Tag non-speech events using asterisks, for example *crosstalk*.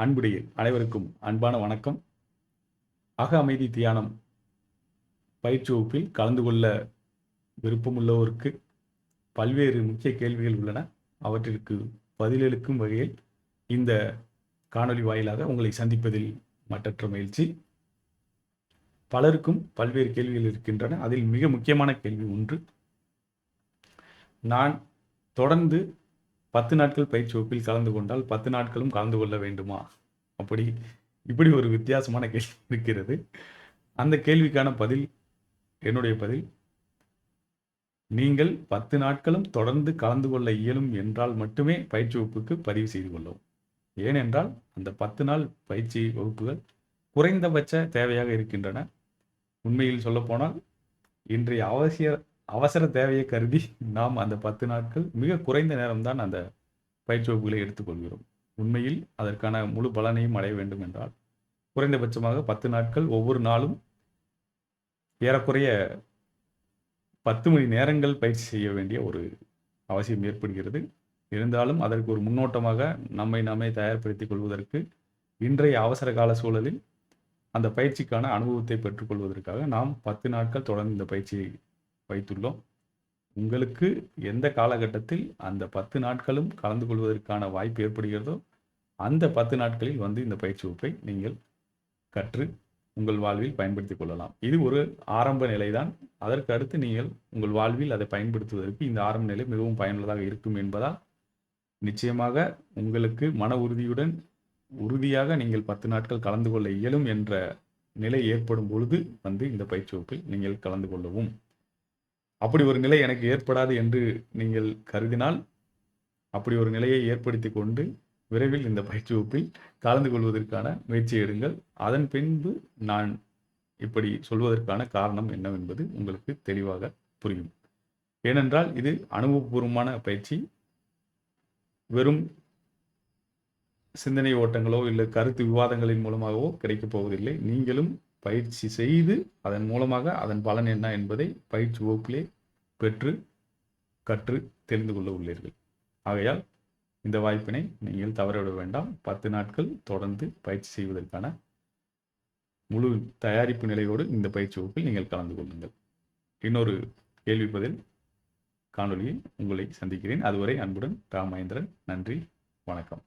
அன்புடைய அனைவருக்கும் அன்பான வணக்கம். அக அமைதி தியானம் பயிற்சி வகுப்பில் கலந்து கொள்ள விருப்பமுள்ளவருக்கு பல்வேறு முக்கிய கேள்விகள் உள்ளன. அவற்றிற்கு பதிலளிக்கும் வகையில் இந்த காணொளி வாயிலாக உங்களை சந்திப்பதில் மற்றற்ற மகிழ்ச்சி. பலருக்கும் பல்வேறு கேள்விகள் இருக்கின்றன. அதில் மிக முக்கியமான கேள்வி ஒன்று. நான் தொடர்ந்து பத்து நாட்கள் பயிற்சி வகுப்பில் கலந்து கொண்டால் பத்து நாட்களும் கலந்து கொள்ள வேண்டுமா? அப்படி இப்படி ஒரு வித்தியாசமான கேள்வி *laughs* இருக்கிறது. அந்த கேள்விக்கான பதில் என்னுடைய பதில் நீங்கள் பத்து நாட்களும் தொடர்ந்து கலந்து கொள்ள இயலும் என்றால் மட்டுமே பயிற்சி வகுப்புக்கு பதிவு செய்து கொள்ளவும். ஏனென்றால் அந்த பத்து நாள் பயிற்சி வகுப்புகள் குறைந்தபட்ச தேவையாக இருக்கின்றன. உண்மையில் சொல்லப்போனால் இன்றைய அவசிய அவசர தேவையை கருதி நாம் அந்த பத்து நாட்கள் மிக குறைந்த நேரம்தான் அந்த பயிற்சி வகுப்புகளை எடுத்துக்கொள்கிறோம். உண்மையில் அதற்கான முழு பலனையும் அடைய வேண்டும் என்றால் குறைந்தபட்சமாக பத்து நாட்கள் ஒவ்வொரு நாளும் ஏறக்குறைய பத்து மணி நேரங்கள் பயிற்சி செய்ய வேண்டிய ஒரு அவசியம் ஏற்படுகிறது. இருந்தாலும் அதற்கு ஒரு முன்னோட்டமாக நம்மை நாமே தயார்படுத்திக் கொள்வதற்கு இன்றைய அவசர கால சூழலில் அந்த பயிற்சிக்கான அனுபவத்தை பெற்றுக்கொள்வதற்காக நாம் பத்து நாட்கள் தொடர்ந்து இந்த பயிற்சியை வைத்துள்ளோம். உங்களுக்கு எந்த காலகட்டத்தில் அந்த பத்து நாட்களும் கலந்து கொள்வதற்கான வாய்ப்பு ஏற்படுகிறதோ அந்த பத்து நாட்களில் வந்து இந்த பயிற்சி வகுப்பை நீங்கள் கற்று உங்கள் வாழ்வில் பயன்படுத்தி கொள்ளலாம். இது ஒரு ஆரம்ப நிலைதான். அதற்கு அடுத்து நீங்கள் உங்கள் வாழ்வில் அதை பயன்படுத்துவதற்கு இந்த ஆரம்ப நிலை மிகவும் பயனுள்ளதாக இருக்கும் என்பதால் நிச்சயமாக உங்களுக்கு மன உறுதியுடன் உறுதியாக நீங்கள் பத்து நாட்கள் கலந்து கொள்ள இயலும் என்ற நிலை ஏற்படும் பொழுது வந்து இந்த பயிற்சி வகுப்பில் நீங்கள் கலந்து கொள்ளவும். அப்படி ஒரு நிலை எனக்கு ஏற்படாது என்று நீங்கள் கருதினால் அப்படி ஒரு நிலையை ஏற்படுத்தி கொண்டு விரைவில் இந்த பயிற்சி வகுப்பில் கலந்து கொள்வதற்கான முயற்சி எடுங்கள். அதன் பின்பு நான் இப்படி சொல்வதற்கான காரணம் என்னவென்பது உங்களுக்கு தெளிவாக புரியும். ஏனென்றால் இது அனுபவபூர்வமான பயிற்சி. வெறும் சிந்தனை ஓட்டங்களோ இல்லை கருத்து விவாதங்களின் மூலமாகவோ கிடைக்கப் போவதில்லை. நீங்களும் பயிற்சி செய்து அதன் மூலமாக அதன் பலன் என்ன என்பதை பயிற்சி வகுப்பிலே பெற்று கற்று தெரிந்து கொள்ள உள்ளீர்கள். ஆகையால் இந்த வாய்ப்பினை நீங்கள் தவறவிட வேண்டாம். பத்து நாட்கள் தொடர்ந்து பயிற்சி செய்வதற்கான முழு தயாரிப்பு நிலையோடு இந்த பயிற்சி வகுப்பில் நீங்கள் கலந்து கொள்ளுங்கள். இன்னொரு கேள்வி பதில் காணொலியில் உங்களை சந்திக்கிறேன். அதுவரை அன்புடன் ராமேந்திரன் நன்றி வணக்கம்.